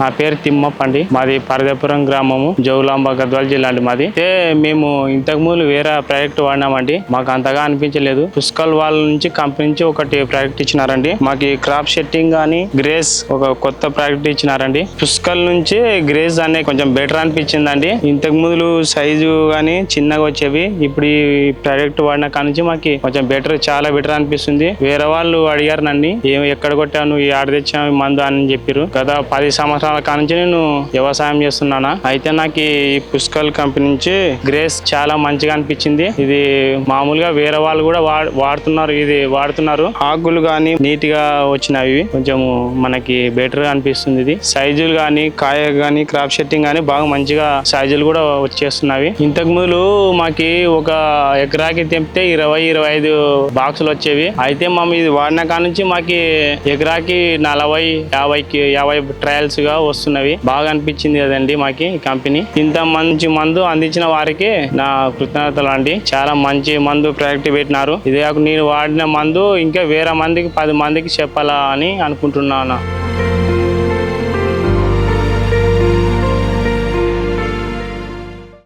నా పేరు తిమ్మప్ప అండి. మాది పరదేపురం గ్రామము జౌలాంబ గద్వాల జిల్లా అండి మాది. అయితే మేము ఇంతకు ముందు వేరే ప్రాజెక్ట్ వాడినామండి. మాకు అంతగా అనిపించలేదు. పుష్కల్ వాళ్ళ నుంచి కంపెనీ నుంచి ఒకటి ప్రాజెక్ట్ ఇచ్చినారండి. మాకు క్రాప్ సెట్టింగ్ కానీ గ్రేస్ ఒక కొత్త ప్రాజెక్ట్ ఇచ్చినారండి. పుష్కల్ నుంచి గ్రేస్ అనే కొంచెం బెటర్ అనిపించిందండి. ఇంతకు ముందు సైజు కానీ చిన్నగా వచ్చేవి. ఇప్పుడు ఈ ప్రాజెక్ట్ వాడిన కాడ నుంచి మాకు కొంచెం బెటర్ చాలా బెటర్ అనిపిస్తుంది. వేరే వాళ్ళు అడిగారు నన్ను ఏం ఎక్కడ కొట్టాను ఈ ఆడ తెచ్చాను మందు అని చెప్పారు గత పది సంవత్సరాలు కాడ నుంచి నేను వ్యవసాయం చేస్తున్నాను. అయితే నాకు ఈ పుష్కల్ కంపెనీ నుంచి గ్రేస్ చాలా మంచిగా అనిపించింది. ఇది మామూలుగా వేరే వాళ్ళు కూడా వాడుతున్నారు ఇది వాడుతున్నారు. ఆకులు కానీ నీట్గా వచ్చినవి. కొంచెం మనకి బెటర్ అనిపిస్తుంది ఇది. సైజులు కానీ కాయ కానీ క్రాప్ సెట్టింగ్ కానీ బాగా మంచిగా సైజులు కూడా వచ్చేస్తున్నవి ఇంతకు ముందు మాకి ఒక ఎకరాకి తెంపితే ఇరవై ఇరవై ఐదు బాక్సులు వచ్చేవి. అయితే మేము ఇది వాడిన కాడ నుంచి మాకి ఎకరాకి నలభై యాభైకి యాభై ట్రయల్స్గా వస్తున్నవి. బాగా అనిపించింది కదండి మాకి ఈ కంపెనీ. ఇంత మంచి మందు అందించిన వారికి నా కృతజ్ఞతలు అండి చాలా మంచి మందు ప్రాజెక్ట్ పెట్టినారు. ఇదే కాక నేను వాడిన మందు ఇంకా వేరే మందికి పది మందికి చెప్పాలా అని అనుకుంటున్నాను.